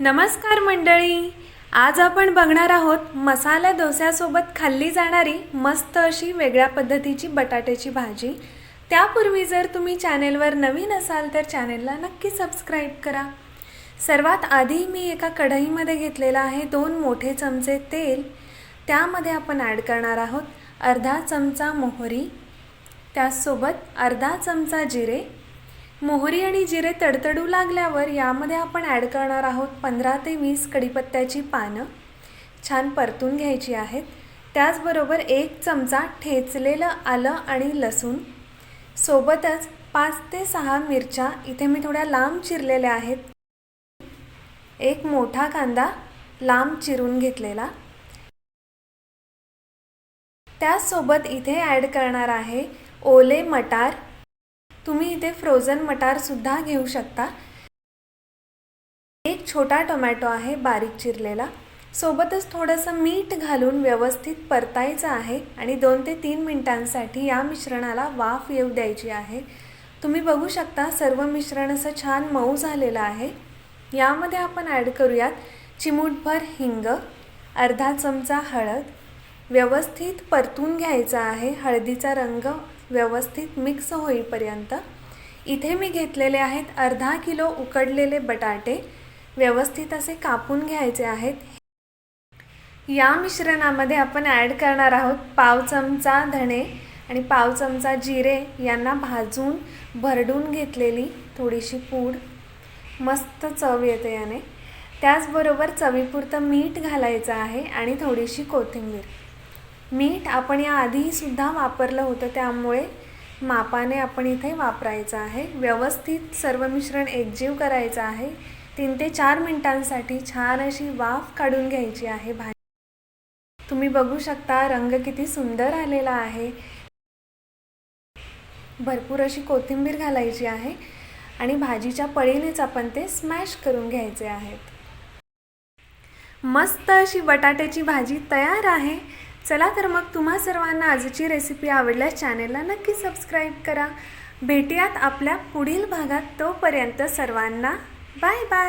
नमस्कार मंडळी. आज आपण बघणार आहोत मसाला डोस्यासोबत खाल्ली जाणारी मस्त अशी वेगळ्या पद्धतीची बटाट्याची भाजी. त्यापूर्वी जर तुम्ही चॅनेलवर नवीन असाल तर चॅनेलला नक्की सबस्क्राईब करा. सर्वात आधी मी एका कढईमध्ये घेतलेलं आहे दोन मोठे चमचे तेल. त्यामध्ये आपण ॲड करणार आहोत अर्धा चमचा मोहरी. त्याचसोबत अर्धा चमचा जिरे. मोहरी आणि जिरे तडतडू लागल्यावर यामध्ये आपण ॲड करणार आहोत पंधरा ते वीस कढीपत्त्याची पानं. छान परतून घ्यायची आहेत. त्याचबरोबर एक चमचा ठेचलेलं आलं आणि लसूण. सोबतच पाच ते सहा मिरच्या इथे मी थोड्या लांब चिरलेल्या आहेत. एक मोठा कांदा लांब चिरून घेतलेला. त्याचसोबत इथे ॲड करणार आहे ओले मटार तुम्ही इथे फ्रोझन मटारसुद्धा घेऊ शकता. एक छोटा टोमॅटो आहे बारीक चिरलेला. सोबतच थोडंसं मीठ घालून व्यवस्थित परतायचं आहे आणि दोन ते तीन मिनिटांसाठी या मिश्रणाला वाफ येऊ द्यायची आहे. तुम्ही बघू शकता सर्व मिश्रण असं छान मऊ झालेलं आहे. यामध्ये आपण ॲड करूयात चिमूटभर हिंग अर्धा चमचा हळद. व्यवस्थित परतून घ्यायचा आहे हळदीचा रंग व्यवस्थित मिक्स होईपर्यंत इथे मी घेतलेले आहेत अर्धा किलो उकडलेले बटाटे. व्यवस्थित असे कापून घ्यायचे आहेत. या मिश्रणामध्ये आपण ॲड करणार आहोत पाव चमचा धणे आणि पाव चमचा जिरे यांना भाजून भरडून घेतलेली थोडीशी पूड. मस्त चव येते याने. त्याचबरोबर चवीपुरतं मीठ घालायचं आहे आणि थोडीशी कोथिंबीर. मीठ आपण या आधीसुद्धा वापरलं होतं त्यामुळे मापाने आपण इथे वापरायचं आहे. व्यवस्थित सर्व मिश्रण एकजीव करायचं आहे. तीन ते चार मिनटांसाठी छान अशी वाफ काढून घ्यायची आहे भाजी. तुम्ही बघू शकता रंग किती सुंदर आलेला आहे. भरपूर अशी कोथिंबीर घालायची आहे आणि भाजीच्या पळीनेच आपण ते स्मॅश करून घ्यायचे आहेत. मस्त अशी बटाट्याची भाजी तयार आहे. चला तर मग तुम्हा सर्वांना आजची रेसिपी आवडल्यास चॅनेलला नक्की सबस्क्राईब करा. भेटूयात आपल्या पुढील भागात तोपर्यंत सर्वांना बाय बाय